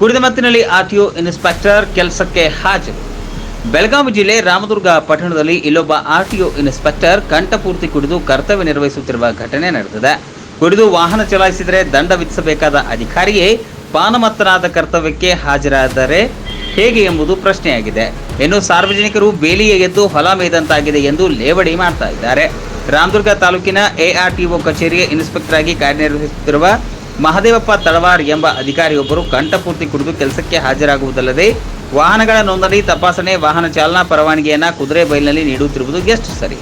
ಕುಡಿದ ಮತ್ತಿನಲ್ಲಿ RTO inspector ಕೆಲಸಕ್ಕೆ ಹಾಜರು. ಬೆಳಗಾವಿ ಜಿಲ್ಲೆ ರಾಮದುರ್ಗ ಪಟ್ಟಣದಲ್ಲಿ ಇಲ್ಲೊಬ್ಬ ಆರ್ಟಿಒ ಇನ್ಸ್ಪೆಕ್ಟರ್ ಕಂಠಪೂರ್ತಿ ಕುಡಿದು ಕರ್ತವ್ಯ ನಿರ್ವಹಿಸುತ್ತಿರುವ ಘಟನೆ ನಡೆದಿದೆ. ಕುಡಿದು ವಾಹನ ಚಲಾಯಿಸಿದರೆ ದಂಡ ವಿಧಿಸಬೇಕಾದ ಅಧಿಕಾರಿಯೇ ಪಾನಮತ್ತನಾದ ಕರ್ತವ್ಯಕ್ಕೆ ಹಾಜರಾದರೆ ಹೇಗೆ ಎಂಬುದು ಪ್ರಶ್ನೆಯಾಗಿದೆ. ಇನ್ನು ಸಾರ್ವಜನಿಕರು ಬೇಲಿಯ ಎದ್ದು ಹೊಲ ಮೇದಂತಾಗಿದೆ ಎಂದು ಲೇವಡಿ ಮಾಡ್ತಾ ಇದ್ದಾರೆ. ರಾಮದುರ್ಗ ತಾಲೂಕಿನ ಎಆರ್ಟಿಒ ಕಚೇರಿಯ ಇನ್ಸ್ಪೆಕ್ಟರ್ ಆಗಿ ಕಾರ್ಯನಿರ್ವಹಿಸುತ್ತಿರುವ ಮಹದೇವಪ್ಪ ತಳವಾರ್ ಎಂಬ ಅಧಿಕಾರಿಯೊಬ್ಬರು ಕಂಠಪೂರ್ತಿ ಕುಡಿದು ಕೆಲಸಕ್ಕೆ ಹಾಜರಾಗುವುದಲ್ಲದೆ ವಾಹನಗಳ ನೋಂದಣಿ ತಪಾಸಣೆ, ವಾಹನ ಚಾಲನಾ ಪರವಾನಗಿಯನ್ನ ಕುದುರೆ ಬೈಲಿನಲ್ಲಿ ನೀಡುತ್ತಿರುವುದು ಎಷ್ಟು ಸರಿ.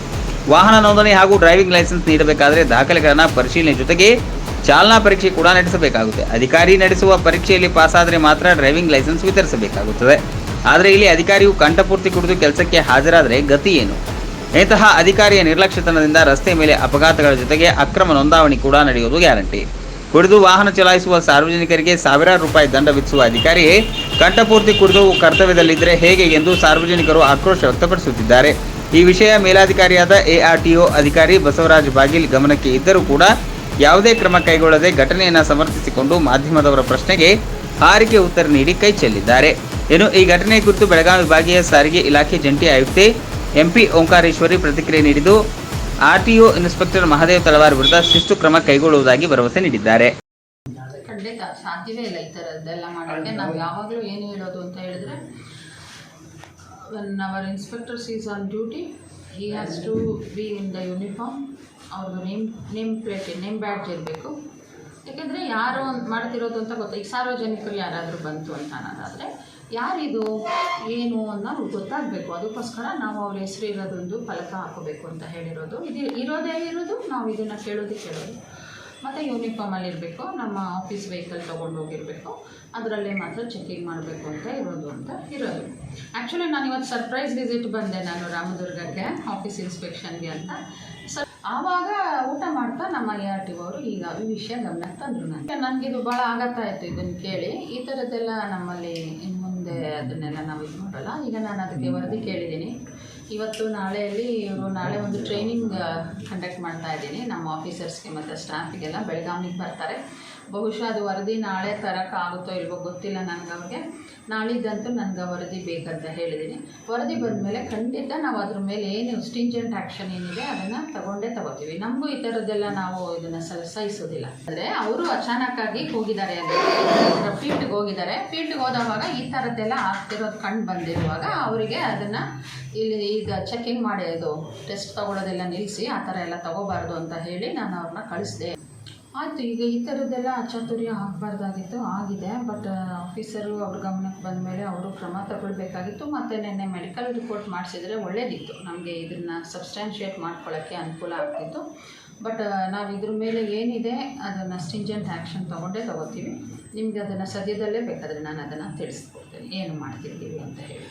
ವಾಹನ ನೋಂದಣಿ ಹಾಗೂ ಡ್ರೈವಿಂಗ್ ಲೈಸೆನ್ಸ್ ನೀಡಬೇಕಾದರೆ ದಾಖಲೆಗಳನ್ನು ಪರಿಶೀಲನೆ ಜೊತೆಗೆ ಚಾಲನಾ ಪರೀಕ್ಷೆ ಕೂಡ ನಡೆಸಬೇಕಾಗುತ್ತೆ. ಅಧಿಕಾರಿ ನಡೆಸುವ ಪರೀಕ್ಷೆಯಲ್ಲಿ ಪಾಸಾದರೆ ಮಾತ್ರ ಡ್ರೈವಿಂಗ್ ಲೈಸೆನ್ಸ್ ವಿತರಿಸಬೇಕಾಗುತ್ತದೆ. ಆದರೆ ಇಲ್ಲಿ ಅಧಿಕಾರಿಯು ಕಂಠಪೂರ್ತಿ ಕುಡಿದು ಕೆಲಸಕ್ಕೆ ಹಾಜರಾದರೆ ಗತಿ ಏನು? ಇಂತಹ ಅಧಿಕಾರಿಯ ನಿರ್ಲಕ್ಷ್ಯತನದಿಂದ ರಸ್ತೆ ಮೇಲೆ ಅಪಘಾತಗಳ ಜೊತೆಗೆ ಅಕ್ರಮ ನೋಂದಾವಣಿ ಕೂಡ ನಡೆಯುವುದು ಗ್ಯಾರಂಟಿ. ಕುಡಿದು ವಾಹನ ಚಲಾಯಿಸುವ ಸಾರ್ವಜನಿಕರಿಗೆ ಸಾವಿರಾರು ರೂಪಾಯಿ ದಂಡ ವಿಧಿಸುವ ಅಧಿಕಾರಿ ಕಂಠಪೂರ್ತಿ ಕುಡಿದು ಕರ್ತವ್ಯದಲ್ಲಿದ್ದರೆ ಹೇಗೆ ಎಂದು ಸಾರ್ವಜನಿಕರು ಆಕ್ರೋಶ ವ್ಯಕ್ತಪಡಿಸುತ್ತಿದ್ದಾರೆ. ಈ ವಿಷಯ ಮೇಲಾಧಿಕಾರಿಯಾದ ಎಆರ್ಟಿಒ ಅಧಿಕಾರಿ ಬಸವರಾಜ್ ಬಾಗಿಲ್ ಗಮನಕ್ಕೆ ಇದ್ದರೂ ಕೂಡ ಯಾವುದೇ ಕ್ರಮ ಕೈಗೊಳ್ಳದೆ ಘಟನೆಯನ್ನು ಸಮರ್ಥಿಸಿಕೊಂಡು ಮಾಧ್ಯಮದವರ ಪ್ರಶ್ನೆಗೆ ಹಾರಿಕೆ ಉತ್ತರ ನೀಡಿ ಕೈ ಚೆಲ್ಲಿದ್ದಾರೆ. ಇನ್ನು ಈ ಘಟನೆ ಕುರಿತು ಬೆಳಗಾವಿ ವಿಭಾಗೀಯ ಸಾರಿಗೆ ಇಲಾಖೆ ಜಂಟಿ ಆಯುಕ್ತೆ ಎಂಪಿ ಓಂಕಾರೇಶ್ವರಿ ಪ್ರತಿಕ್ರಿಯೆ ನೀಡಿದ್ದು ಆರ್ಟಿಒ ಇನ್ಸ್ಪೆಕ್ಟರ್ ಮಹದೇವ್ ತಳವಾರ್ ವಿರುದ್ಧ ಶಿಸ್ತು ಕ್ರಮ ಕೈಗೊಳ್ಳುವುದಾಗಿ ಭರವಸೆ ನೀಡಿದ್ದಾರೆ. ಖಂಡಿತ, ಸಾಧ್ಯವೇ ಇಲ್ಲ ಈ ಥರದ್ದೆಲ್ಲ ಮಾಡೋಕ್ಕೆ. ನಾವು ಯಾವಾಗಲೂ ಏನು ಹೇಳೋದು ಅಂತ ಹೇಳಿದ್ರೆ when our inspectors is on duty he has to be in the uniform ಅವ್ರದ್ದು name name plate name badge ಇರಬೇಕು. ಯಾಕೆಂದರೆ ಯಾರು ಮಾಡ್ತಿರೋದು ಅಂತ ಗೊತ್ತ? ಈಗ ಸಾರ್ವಜನಿಕರು ಯಾರಾದರೂ ಬಂತು ಅಂತ ಅನ್ನೋದಾದರೆ, ಯಾರಿದು, ಏನು ಅನ್ನೋದು ಗೊತ್ತಾಗಬೇಕು. ಅದಕ್ಕೋಸ್ಕರ ನಾವು ಅವ್ರ ಹೆಸರು ಇರೋದೊಂದು ಫಲಕ ಹಾಕೋಬೇಕು ಅಂತ ಹೇಳಿರೋದು. ಇದು ಇರೋದೇ ಇರೋದು, ನಾವು ಇದನ್ನು ಕೇಳೋದು ಕೇಳೋದು. ಮತ್ತು ಯೂನಿಫಾರ್ಮಲ್ಲಿ ಇರಬೇಕು, ನಮ್ಮ ಆಫೀಸ್ ವೆಹಿಕಲ್ ತೊಗೊಂಡು ಹೋಗಿರಬೇಕು. ಅದರಲ್ಲೇ ಮಾತ್ರ ಚೆಕಿಂಗ್ ಮಾಡಬೇಕು ಅಂತ ಇರೋದು ಅಂತ ಇರೋದು. ಆ್ಯಕ್ಚುಲಿ ನಾನು ಇವತ್ತು ಸರ್ಪ್ರೈಸ್ ವಿಸಿಟ್ ಬಂದೆ ನಾನು ರಾಮದುರ್ಗಕ್ಕೆ ಆಫೀಸ್ ಇನ್ಸ್ಪೆಕ್ಷನ್ಗೆ ಅಂತ. ಸರ್, ಆವಾಗ ನಮ್ಮ ಎ ಆರ್ ಟಿ ಅವರು ಈಗ ಈ ವಿಷಯ ಗಮನಕ್ಕೆ ತಂದರು ನನಗೆ. ಇದು ಭಾಳ ಆಗತ್ತಾ ಆಯಿತು ಇದನ್ನು ಕೇಳಿ. ಈ ಥರದ್ದೆಲ್ಲ ನಮ್ಮಲ್ಲಿ ಇನ್ನು ಮುಂದೆ ಅದನ್ನೆಲ್ಲ ನಾವು ಇದು ಮಾಡೋಲ್ಲ. ಈಗ ನಾನು ಅದಕ್ಕೆ ವರದಿ ಕೇಳಿದ್ದೀನಿ. ಇವತ್ತು ನಾಳೆಯಲ್ಲಿ ಇವರು ನಾಳೆ ಒಂದು ಟ್ರೈನಿಂಗ್ ಕಂಡಕ್ಟ್ ಮಾಡ್ತಾ ಇದ್ದೀನಿ. ನಮ್ಮ ಆಫೀಸರ್ಸ್ಗೆ ಮತ್ತು ಸ್ಟಾಫಿಗೆಲ್ಲ ಬೆಳಗಾವಿಗೆ ಬರ್ತಾರೆ. ಬಹುಶಃ ಅದು ವರದಿ ನಾಳೆ ತರೋಕ್ಕಾಗುತ್ತೋ ಇಲ್ವೋ ಗೊತ್ತಿಲ್ಲ ನನಗೆ ಅವ್ರಿಗೆ. ನಾಳಿದ್ದಂತೂ ನನಗೆ ವರದಿ ಬೇಕಂತ ಹೇಳಿದ್ದೀನಿ. ವರದಿ ಬಂದಮೇಲೆ ಖಂಡಿತ ನಾವು ಅದ್ರ ಮೇಲೆ ಏನು ಸ್ಟಿಂಜೆಂಟ್ ಆ್ಯಕ್ಷನ್ ಏನಿದೆ ಅದನ್ನು ತಗೊಂಡೇ ತಗೋತೀವಿ. ನಮಗೂ ಈ ಥರದ್ದೆಲ್ಲ ನಾವು ಇದನ್ನು ಸಹಿಸೋದಿಲ್ಲ. ಅಂದರೆ ಅವರು ಅಚಾನಕ್ಕಾಗಿ ಹೋಗಿದ್ದಾರೆ ಅಂದರೆ ಫೀಲ್ಡ್ಗೆ ಹೋಗಿದ್ದಾರೆ. ಫೀಲ್ಡ್ಗೆ ಹೋದವಾಗ ಈ ಥರದ್ದೆಲ್ಲ ಆಗ್ತಿರೋದು ಕಂಡು ಬಂದಿರುವಾಗ ಅವರಿಗೆ ಅದನ್ನು ಇಲ್ಲಿ ಈಗ ಚೆಕಿಂಗ್ ಮಾಡಿ, ಇದು ಟೆಸ್ಟ್ ತೊಗೊಳೋದೆಲ್ಲ ನಿಲ್ಲಿಸಿ ಆ ಥರ ಎಲ್ಲ ತಗೋಬಾರ್ದು ಅಂತ ಹೇಳಿ ನಾನು ಅವ್ರನ್ನ ಕಳಿಸಿದೆ. ಆಯಿತು, ಈಗ ಈ ಥರದ್ದೆಲ್ಲ ಅಚಾತುರ್ಯ ಆಗಬಾರ್ದಾಗಿತ್ತು, ಆಗಿದೆ. ಬಟ್ ಆಫೀಸರು ಅವ್ರ ಗಮನಕ್ಕೆ ಬಂದ ಮೇಲೆ ಅವರು ಕ್ರಮ ತಗೊಳ್ಬೇಕಾಗಿತ್ತು. ಮತ್ತು ನಿನ್ನೆ ಮೆಡಿಕಲ್ ರಿಪೋರ್ಟ್ ಮಾಡಿಸಿದ್ರೆ ಒಳ್ಳೇದಿತ್ತು. ನಮಗೆ ಇದನ್ನು ಸಬ್ಸ್ಟ್ಯಾನ್ಷಿಯೇಟ್ ಮಾಡ್ಕೊಳ್ಳೋಕ್ಕೆ ಅನುಕೂಲ ಆಗ್ತಿತ್ತು. ಬಟ್ ನಾವು ಇದ್ರ ಮೇಲೆ ಏನಿದೆ, ಅದನ್ನು ಸ್ಟಿಂಜೆಂಟ್ ಆ್ಯಕ್ಷನ್ ತೊಗೊಂಡೇ ತೊಗೋತೀವಿ. ನಿಮಗೆ ಅದನ್ನು ಸದ್ಯದಲ್ಲೇ ಬೇಕಾದರೆ ನಾನು ಅದನ್ನು ತಿಳಿಸ್ಕೊಡ್ತೀನಿ. ಏನು ಮಾಡ್ತಿದ್ದೀವಿ ಅಂತ ಹೇಳಿ.